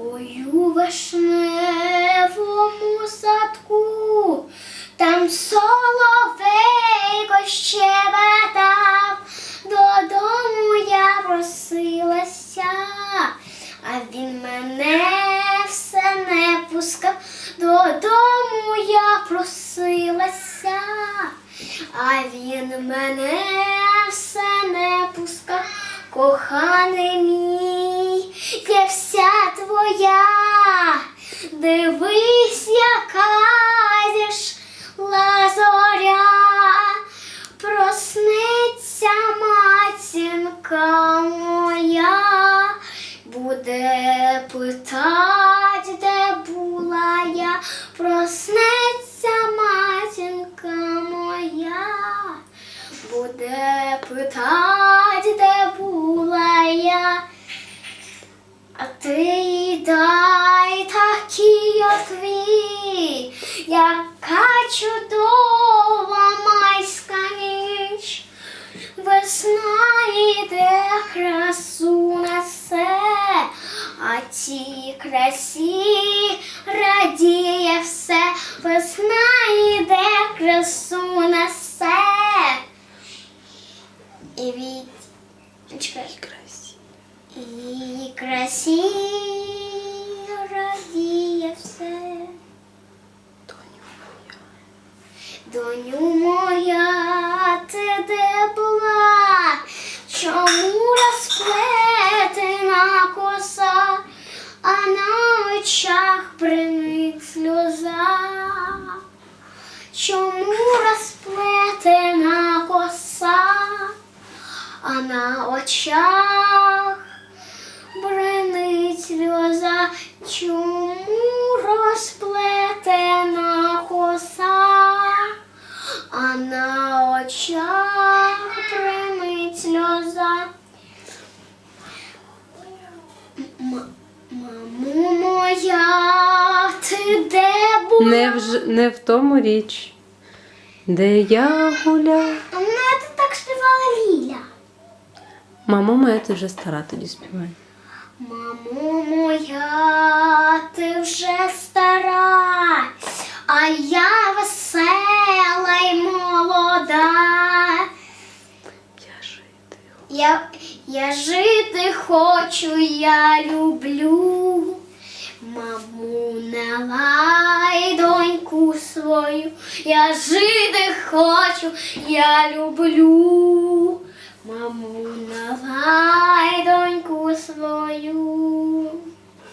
Ой, у вишневому садку, там соловейко щебетав, додому я просилася, а він мене все не пускав, додому я просилася, а він мене все не пускав, коханий мій, я вся твоя, дивись, яка зійшла зоря, проснеться матінка моя, буде питать, де була я, проснеться отвіт, яка чудова майська ніч, весна йде красу несе, а тій красі радіє все, весна йде красу несе. І від... Чекай. І красі радіє все. Доню моя, ти де була? Чому розплетена коса, а на очах бринить сльоза? Чому розплетена коса, а на очах бринить сльоза, чому Не в, не в тому річ, де я гуляв. А мене ти так співала Ліля. Мама моя, ти вже стара тоді співає. Мамо моя, ти вже стара, а я весела й молода. Я жити. Я, я жити хочу, я люблю. Маму не доньку свою, я жити хочу, я люблю. Маму не доньку свою.